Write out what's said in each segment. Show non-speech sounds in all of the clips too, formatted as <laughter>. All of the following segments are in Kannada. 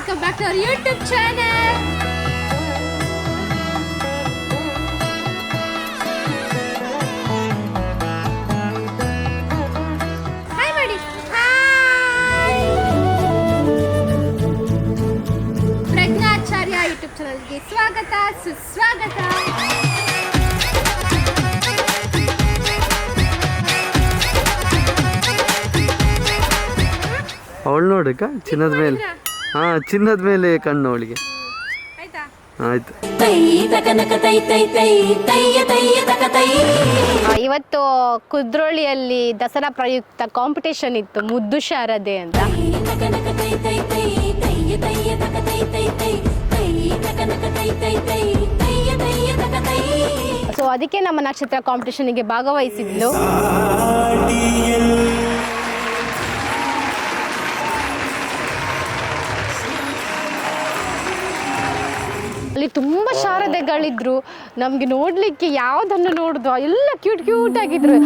welcome back to our YouTube channel. Hi YouTube ಚಾನಲ್ಗೆ ಸ್ವಾಗತ ಸುಸ್ವಾಗತ. ಅವಳು ನೋಡಕ್ಕ ಚಿನ್ನದ ಮೇಲೆ. ಹಾ ಚಿನ್ನದ ಮೇಲೆ ಕಣ್ಣು ಅವಳಿಗೆ. ಆಯ್ತಾ? ಆಯ್ತು. ತೈ ತಕನಕ ತೈ ತೈ ತೈ ತೈಯ ತೈಯ ತಕ ತೈ. ಆ, ಇವತ್ತು ಕುದ್ರೋಳಿಯಲ್ಲಿ ದಸರಾ ಪ್ರಯುಕ್ತ ಕಾಂಪಿಟೇಷನ್ ಇತ್ತು ಮುದ್ದು ಶಾರದೆ ಅಂತ. ಸೊ ಅದಕ್ಕೆ ನಮ್ಮ ನಕ್ಷತ್ರ ಕಾಂಪಿಟೇಷನ್ಗೆ ಭಾಗವಹಿಸಿದ್ಲು. ತುಂಬ ಶಾರದೆಗಳಿದ್ರು. ನಮಗೆ ನೋಡ್ಲಿಕ್ಕೆ ಯಾವ್ದನ್ನು ನೋಡುದು ಎಲ್ಲ ಕ್ಯೂಟ್ ಕ್ಯೂಟ್ ಆಗಿದ್ರು.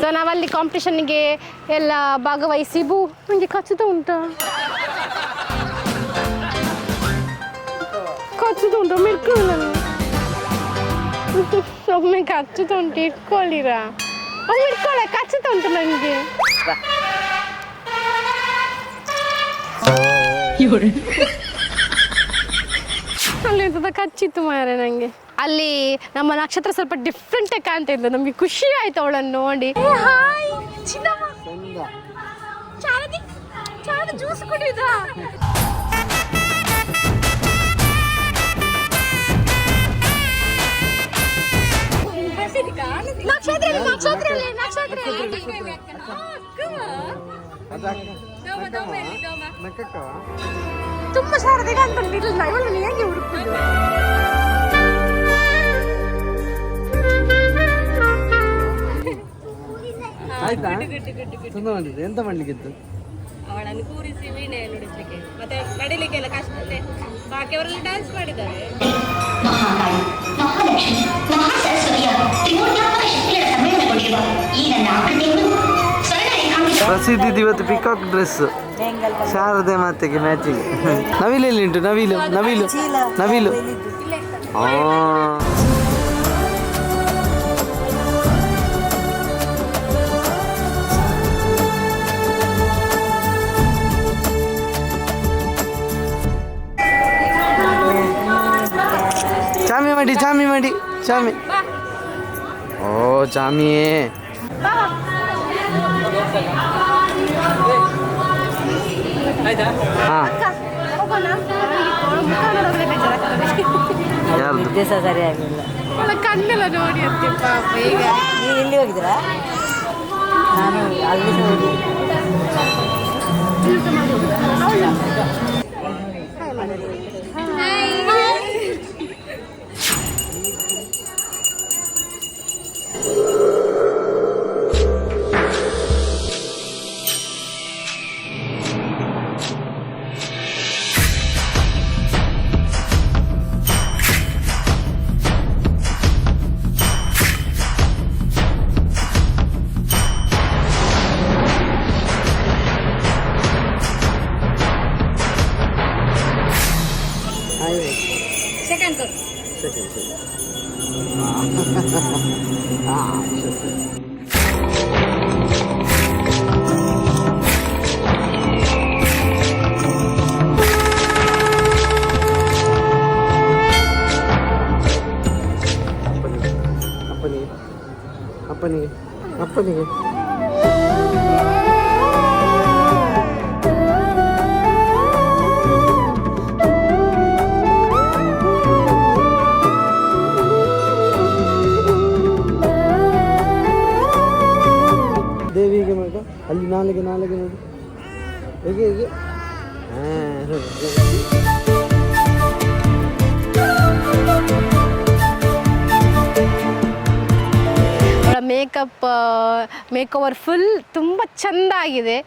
ಸೊ ನಾವಲ್ಲಿ ಕಾಂಪಿಟೇಷನ್ಗೆ ಎಲ್ಲ ಭಾಗವಹಿಸಿ ಬೂ ನನಗೆ ಖಚಿತ ಉಂಟಾ. ಖಚಿತ ಉಂಟು ಮಿಡ್ಕೊಳ್ಳ ಒಮ್ಮೆ ಕಚ್ಚುತ್ತಾ ಉಂಟು ಇಟ್ಕೊಳ್ಳಿರ? ಒಮ್ಮೆ ಇಟ್ಕೊಳ್ಳ ಕಚ್ಚುತ್ತಾ ಉಂಟು ನನಗೆ ಅಲ್ಲಿ ಎಂತದ ಕಚ್ಚಿತ್ತು ಮಾರೆ ನಂಗೆ. ಅಲ್ಲಿ ನಮ್ಮ ನಕ್ಷತ್ರ ಸ್ವಲ್ಪ ಡಿಫ್ರೆಂಟ್ ಕಾಣ್ತಾ ಇದ್ಲು. ನಮ್ಗೆ ಖುಷಿ ಆಯ್ತು ಅವಳನ್ನು ನೋಡಿ. ಜ್ಯೂಸ್ ಕುಡಿಯುದ? ನಕ್ಷತ್ರ ನಕ್ಷತ್ರ ನಕ್ಷತ್ರ ತುಂಬಾ ಇವಳು ಹೇಗೆ ಹುಡುಕುದು? ಆಯ್ತಾ? ತುಂಬ ಬಂದಿದೆ ಎಂತ ಮಾಡ್ಲಿಕ್ಕಿತ್ತು? ಅವಳನ್ನು ಕೂರಿಸಿ ವೀಣೆ ನುಡಿಸ್ಲಿಕ್ಕೆ ಮತ್ತೆ ನಡಿಲಿಕ್ಕೆಲ್ಲ ಕಷ್ಟ. ಬಾಕಿಯವರೆಲ್ಲ ಡ್ಯಾನ್ಸ್ ಮಾಡಿದ್ದಾರೆ. ಪ್ರಸಿದ್ಧಿ ಇವತ್ತು ಪಿಕಾಕ್ ಡ್ರೆಸ್ ಶಾರದೆ ಮಾತೆಗೆ ಮ್ಯಾಚಿಂಗ್ ನವಿಲು ಎಲ್ಲಿ ಉಂಟು ನವಿಲು ನವಿಲು. ನವಿಲು ಆ. ಮಾಡಿ ಚಾಮಿ ಮಾಡಿ ಚಾಮಿ ಓ ಚಾಮಿಯೇ ಹಾಂ. ಸರಿಯಾಗಿಲ್ಲ ಕಣ್ಣೆಲ್ಲ ನೋಡಿ ಈಗ. ನೀವು ಇಲ್ಲಿ ಹೋಗಿದ್ದೀರಾ? ನಾನು ಅಲ್ಲಿ ಹೋಗಿ ಅಪ್ಪನಿಗೆ ಅಪ್ಪನಿಗೆ ದೇವಿಗೆ ಮಾಡ ಅಲ್ಲಿ ನಾಲಿಗೆ ನಾಲಿಗೆ ನೋಡಿ ಹೇಗೆ ಹೇಗೆ ಅವಳ ಮೇಕಪ್ ಮೇಕ್ಓವರ್ ಫುಲ್ ತುಂಬ ಚಂದ ಆಗಿದೆ.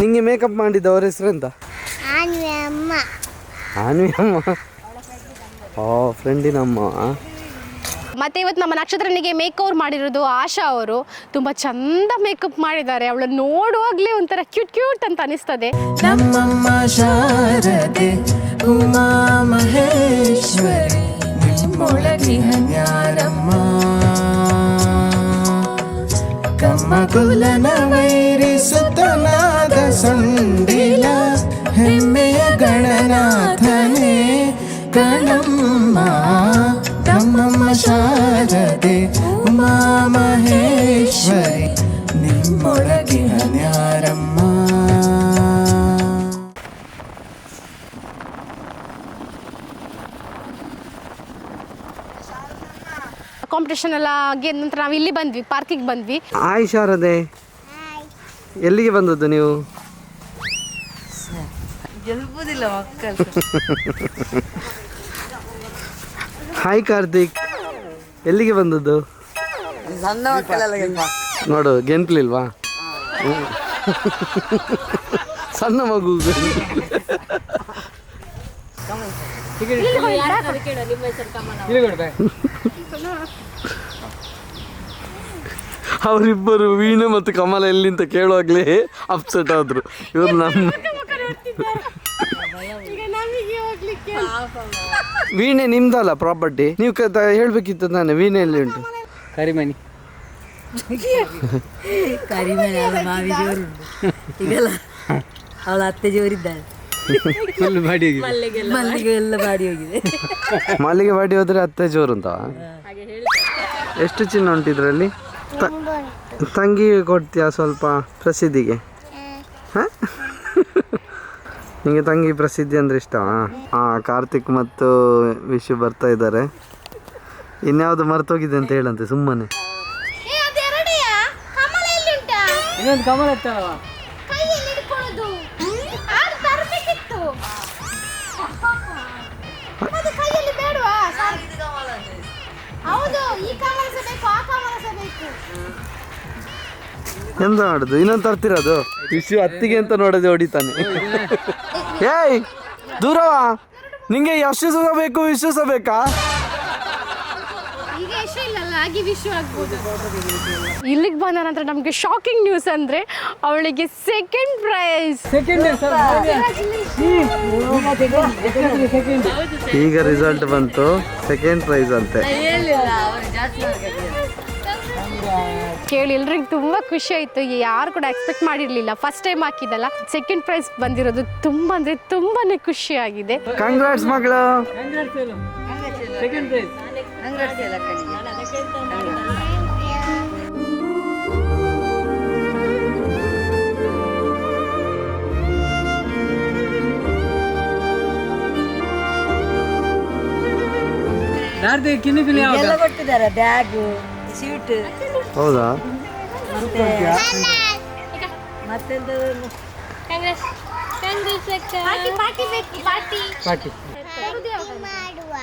ನಿಂಗೆ ಮೇಕಪ್ ಅಂತ ಹೆಸರೆಂತ ಅಮ್ಮ. ಆನ್ವಿ ಅಮ್ಮ. ಓ ಫ್ರೆಂಡಿನಮ್ಮ ಮತ್ತೆ ಇವತ್ತು ನಮ್ಮ ನಕ್ಷತ್ರನಿಗೆ ಮೇಕ್ ಓವರ್ ಮಾಡಿರೋದು ಆಶಾ ಅವರು. ತುಂಬ ಚಂದ ಮೇಕಪ್ ಮಾಡಿದ್ದಾರೆ. ಅವಳು ನೋಡುವಾಗಲೇ ಒಂಥರ ಕ್ಯೂಟ್ ಕ್ಯೂಟ್ ಅಂತ ಅನಿಸ್ತದೆ. ಕಮ್ಮ ಕುಲನ ವೈರಿಸುತ್ತನಾದ ಕಾಂಪಿಟೇಷನ್ ಎಲ್ಲ ಆಗಿ ನಂತರ ನಾವು ಇಲ್ಲಿ ಬಂದ್ವಿ ಪಾರ್ಕಿಗೆ ಬಂದ್ವಿ. ಹಾಯ್ ಶಾರದೆ. ಎಲ್ಲಿಗೆ ಬಂದದ್ದು ನೀವು? ಗೆಲ್ಬೋದಿಲ್ಲ ಮಕ್ಕಳು. ಹಾಯ್ ಕಾರ್ತಿಕ್. ಎಲ್ಲಿಗೆ ಬಂದದ್ದು? ಸಣ್ಣ ನೋಡು ಗೆಂತ್ಲಿಲ್ವಾ. ಸಣ್ಣ ಮಗು. ಅವರಿಬ್ಬರು ವೀಣೆ ಮತ್ತು ಕಮಲ ಎಲ್ಲಿ ಅಂತ ಕೇಳುವಾಗಲೇ ಅಪ್ಸೆಟ್ ಆದ್ರು. ಇವರು ನಮ್ಮ ವೀಣೆ ನಿಮ್ದಲ್ಲ ಪ್ರಾಪರ್ಟಿ ನೀವು ಹೇಳ್ಬೇಕಿತ್ತು ನಾನು ವೀಣೆ ಎಲ್ಲಿ ಉಂಟು? ಕರಿಮನಿ ಕರಿಮಣಿ ಅವಳ ಮಾವಿ ಜೋರುಂಟು ಈಗೆಲ್ಲ ಅವಳ ಅತ್ತೆ ಜೋರಿದ್ದಾಳೆ ಫುಲ್ ಬಾಡಿ ಮಲ್ಲಿಗೆ ಎಲ್ಲ ಬಾಡಿ. ಹೋಗಿದೆ. ಮಲ್ಲಿಗೆ ಬಾಡಿ ಹೋದ್ರೆ ಅತ್ತೆ ಜೋರು ಅಂತ ಎಷ್ಟು ಚಿನ್ನ ಉಂಟು ಇದರಲ್ಲಿ? ತಂಗಿ ಕೊಡ್ತೀಯಾ ಸ್ವಲ್ಪ ಪ್ರಸಿದ್ಧಿಗೆ? ಹಾಂ? ನಿಂಗೆ ತಂಗಿ ಪ್ರಸಿದ್ಧಿ ಅಂದ್ರೆ ಇಷ್ಟವಾ? ಹಾಂ ಕಾರ್ತಿಕ್ ಮತ್ತು ವಿಶು ಬರ್ತಾ ಇದ್ದಾರೆ. ಇನ್ಯಾವುದು ಮರ್ತೋಗಿದೆ ಅಂತ ಹೇಳಂತೆ ಸುಮ್ಮನೆ. ಇನ್ನೊಂದು ಕಮಲ ಎಂತ ಮಾಡುದು? ಇನ್ನೊಂದು ತರ್ತಿರೋದು ವಿಶು ಅತ್ತಿಗೆ ಅಂತ ನೋಡದೆ ಹೊಡಿತಾನೆ. ಏಯ್. ದೂರವಾ? ನಿಂಗೆ ಎಷ್ಟು ಸಹ ಬೇಕು ವಿಶ್ವಾಸ ಬೇಕಾ? ಇಲ್ಲಿಗೆ ಬಂದ ನಂತರ ನಮಗೆ ಶಾಕಿಂಗ್ ನ್ಯೂಸ್ ಅಂದ್ರೆ ಅವಳಿಗೆ ಸೆಕೆಂಡ್ ಪ್ರೈಸ್ ಸೆಕೆಂಡ್ ಸರ್? ಈಗ ರಿಸಲ್ಟ್ ಬಂತು ಸೆಕೆಂಡ್ ಪ್ರೈಸ್ ಅಂತೆ. ಕೇಳಿ ಎಲ್ರಿಗೂ ತುಂಬ ಖುಷಿ ಆಯಿತು. ಯಾರು ಕೂಡ ಎಕ್ಸ್ಪೆಕ್ಟ್ ಮಾಡಿರಲಿಲ್ಲ. ಫಸ್ಟ್ ಟೈಮ್ ಹಾಕಿದಲ್ಲ ಸೆಕೆಂಡ್ ಪ್ರೈಸ್ ಬಂದಿರೋದು ತುಂಬ ಅಂದರೆ ತುಂಬಾ ಖುಷಿ ಆಗಿದೆ. ಕಂಗ್ರಾಟ್ಸ್ ಮಗಳು. ಸೆಕೆಂಡ್ ಪ್ರೈಸ್ ನಾರ್ದಿ ಕಿನ್ನಿ ಪಿನಿ ಯಾವಾಗ ಎಲ್ಲ ಕೊಟ್ಟಿದ್ದಾರೆ ಬ್ಯಾಗು ಸ್ವೀಟ್ ಹೌದಾ ಮತ್ತೆ ಮತ್ತೆಂತದೊಂದು ಪಾರ್ಟಿ ಪಾರ್ಟಿ ಬೇಕು ಪಾರ್ಟಿ ಪಾರ್ಟಿ ಮಾಡುವ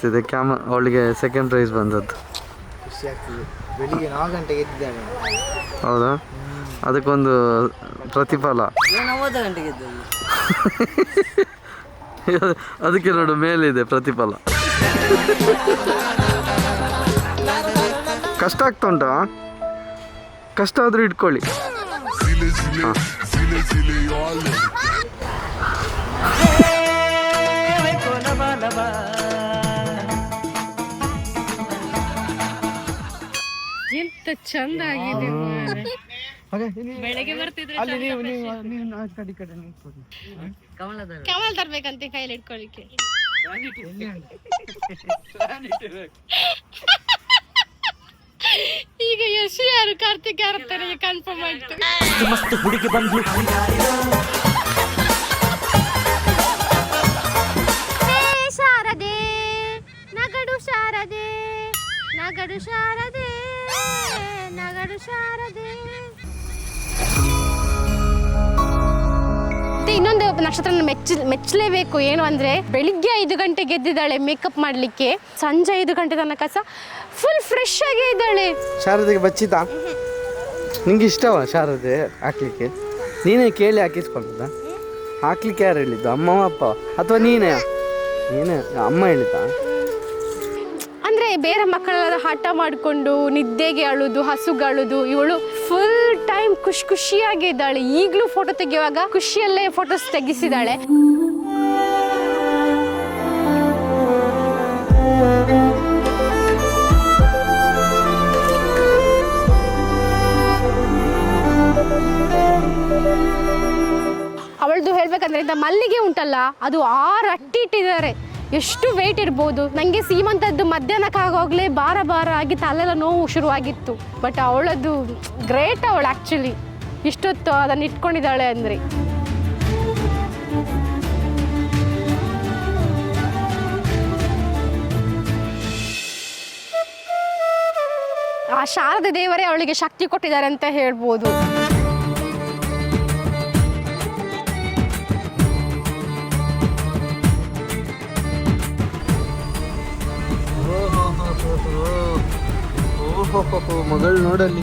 ಅನಿಸ್ತಿದೆ. ಕ್ಯಾಮ ಅವಳಿಗೆ ಸೆಕೆಂಡ್ ಪ್ರೈಸ್ ಬಂದದ್ದು. ಖುಷಿ ಆಗ್ತದೆ. ಬೆಳಿಗ್ಗೆ ನಾಲ್ಕು ಗಂಟೆಗೆ ಎದ್ದಿದ್ದಾಳೆ. ಹೌದಾ? ಅದಕ್ಕೊಂದು ಪ್ರತಿಫಲ. ಒಂಬತ್ತು ಗಂಟೆಗೆ ಎದ್ದದ್ದು? <laughs> ಅದಕ್ಕೆ ನೋಡು ಮೇಲಿದೆ ಪ್ರತಿಫಲ. ಕಷ್ಟ ಆಗ್ತಾ ಉಂಟಾ? ಕಷ್ಟ ಆದ್ರೂ ಇಟ್ಕೊಳ್ಳಿ. ಹಾ. ಎಂತ ಚಂದ ಆಗಿದೆ ಬೆಳಗ್ಗೆ ಬರ್ತಿದ್ರೆ ಕಮಲ್ ತರ್ಬೇಕಂತೆ ಕೈಯಲ್ಲಿ ಇಟ್ಕೊಳ್ಳಿಕ್ಕೆ. ಈಗ ಯಶ್ ಯಾರು ಕಾರ್ತಿಕ್ ಯಾರು ಕನ್ಫರ್ಮ್ ಆಯ್ತು. ಕನ್ಫರ್ಮ್ ಆಯ್ತು ವೇಷ ನಕ್ಷತ್ರ ಮೆಚ್ಚ ಮೆಚ್ಚಲೇಬೇಕು ಏನು ಅಂದ್ರೆ ಬೆಳಿಗ್ಗೆ ಐದು ಗಂಟೆಗೆ ಗೆದ್ದಿದ್ದಾಳೆ ಮೇಕಪ್ ಮಾಡಲಿಕ್ಕೆ ಸಂಜೆ ಐದು ಗಂಟೆ ತನಕ ಸಹ ಫುಲ್ ಫ್ರೆಶ್ ಆಗಿ ಇದ್ದಾಳೆ. ಶಾರದೆಗೆ ಬಚ್ಚಿತಾ? ನಿಂಗೆ ಇಷ್ಟವ ಶಾರದೆ ಹಾಕ್ಲಿಕ್ಕೆ? ನೀನೇ ಕೇಳಿ ಹಾಕಿಸ್ಕೊಂಡದ ಹಾಕ್ಲಿಕ್ಕೆ ಯಾರು ಹೇಳಿದ್ದು ಅಮ್ಮ ಅಪ್ಪ ಅಥವಾ ನೀನೇ? ನೀನೇ ಅಮ್ಮ ಹೇಳಿದ್ದ? ಅಂದರೆ ಬೇರೆ ಮಕ್ಕಳೆಲ್ಲ ಹಠ ಮಾಡಿಕೊಂಡು ನಿದ್ದೆಗೆ ಅಳುದು ಹಸುಗಾಳುದು ಇವಳು ಫುಲ್ ಟೈಮ್ ಖುಷಿ ಖುಷಿಯಾಗಿ ಇದ್ದಾಳೆ. ಈಗಲೂ ಫೋಟೋ ತೆಗೆಯುವಾಗ ಖುಷಿಯಲ್ಲೇ ಫೋಟೋಸ್ ತೆಗೆಸಿದ್ದಾಳೆ. ಅವಳದು ಹೇಳ್ಬೇಕಂದ್ರೆ ಇಂಥ ಮಲ್ಲಿಗೆ ಉಂಟಲ್ಲ, ಅದು ಆರು ಅಟ್ಟಿ ಇಟ್ಟಿದ್ದಾರೆ ಎಷ್ಟು ವೆಯ್ಟ್ ಇರ್ಬೋದು? ನನಗೆ ಸೀಮಂತದ್ದು ಮಧ್ಯಾಹ್ನಕ್ಕಾಗೋಗಲೇ ಭಾರ ಭಾರ ಆಗಿ ತಲೆಲ್ಲ ನೋವು ಶುರುವಾಗಿತ್ತು. ಬಟ್ ಅವಳದ್ದು ಗ್ರೇಟ್ ಅವಳು ಆ್ಯಕ್ಚುಲಿ ಇಷ್ಟೊತ್ತು ಅದನ್ನು ಇಟ್ಕೊಂಡಿದ್ದಾಳೆ ಅಂದರೆ. ಆ ಶಾರದ ದೇವರೇ ಅವಳಿಗೆ ಶಕ್ತಿ ಕೊಟ್ಟಿದ್ದಾರೆ ಅಂತ ಹೇಳ್ಬೋದು. ಮಗಳು ನೋಡಲ್ಲಿ.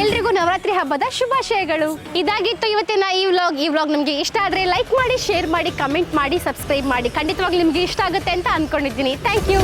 ಎಲ್ರಿಗೂ ನವರಾತ್ರಿ ಹಬ್ಬದ ಶುಭಾಶಯಗಳು. ಇದಾಗಿತ್ತು ಇವತ್ತಿನ ಈ ವ್ಲಾಗ್. ಈ ವ್ಲಾಗ್ ನಿಮಗೆ ಇಷ್ಟ ಆದರೆ ಲೈಕ್ ಮಾಡಿ, ಶೇರ್ ಮಾಡಿ, ಕಮೆಂಟ್ ಮಾಡಿ, ಸಬ್ಸ್ಕ್ರೈಬ್ ಮಾಡಿ. ಖಂಡಿತವಾಗ್ಲೂ ನಿಮಗೆ ಇಷ್ಟ ಆಗುತ್ತೆ ಅಂತ ಅನ್ಕೊಂಡಿದ್ದೀನಿ. Thank you.